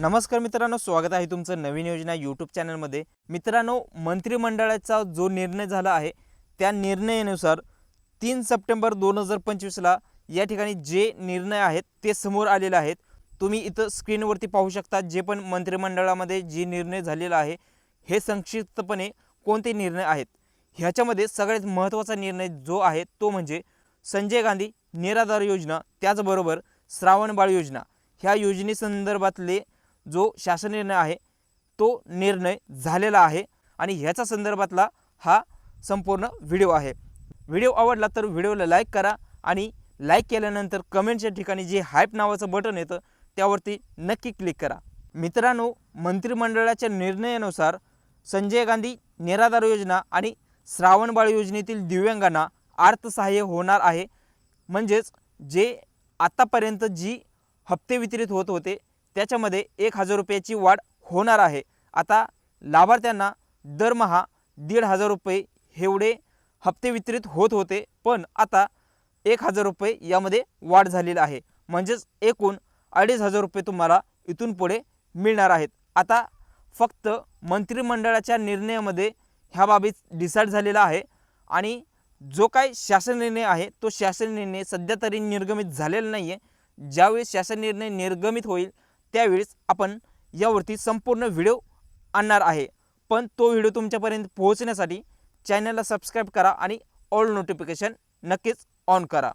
नमस्कार मित्रांनो स्वागत आहे तुमचं नवीन योजना यूट्यूब चॅनलमध्ये मित्रांनो मंत्रिमंडळाचा जो निर्णय झाला आहे त्या निर्णयानुसार तीन सप्टेंबर दोन हजार पंचवीसला या ठिकाणी जे निर्णय आहेत ते समोर आलेले आहेत. तुम्ही इथं स्क्रीनवरती पाहू शकता जे पण मंत्रिमंडळामध्ये जे निर्णय झालेला आहे हे संक्षिप्तपणे कोणते निर्णय आहेत? ह्याच्यामध्ये सगळ्यात महत्त्वाचा निर्णय जो आहे तो म्हणजे संजय गांधी निराधार योजना त्याचबरोबर श्रावणबाळ योजना. ह्या योजनेसंदर्भातले जो शासन निर्णय आहे तो निर्णय झालेला आहे आणि ह्याचा संदर्भातला हा संपूर्ण व्हिडिओ आहे. व्हिडिओ आवडला तर व्हिडिओला लाईक करा आणि लाईक केल्यानंतर कमेंटच्या ठिकाणी जे हायप नावाचं बटन येतं त्यावरती नक्की क्लिक करा. मित्रांनो मंत्रिमंडळाच्या निर्णयानुसार संजय गांधी निराधार योजना आणि श्रावणबाळ योजनेतील दिव्यांगांना अर्थसहाय्य होणार आहे. म्हणजेच जे आत्तापर्यंत जी हप्ते वितरित होत होते त्याच्यामध्ये एक हजार रुपयाची वाढ होणार आहे. आता लाभार्थ्यांना दरमहा दीड हजार रुपये एवढे हप्ते वितरित होत होते पण आता एक हजार रुपये यामध्ये वाढ झालेली आहे. म्हणजेच एकूण अडीच हजार रुपये तुम्हाला इथून पुढे मिळणार आहेत. आता फक्त मंत्रिमंडळाच्या निर्णयामध्ये ह्या बाबी डिसाईड झालेला आहे आणि जो काय शासन निर्णय आहे तो शासन निर्णय सध्या तरी निर्गमित झालेला नाही आहे ज्यावेळी शासन निर्णय निर्गमित होईल त्यावेळेस आपण यावरती संपूर्ण व्हिडिओ आणणार आहे. पण तो व्हिडिओ तुमच्यापर्यंत पोहोचण्यासाठी चॅनलला सबस्क्राईब करा आणि ऑल नोटिफिकेशन नक्कीच ऑन करा.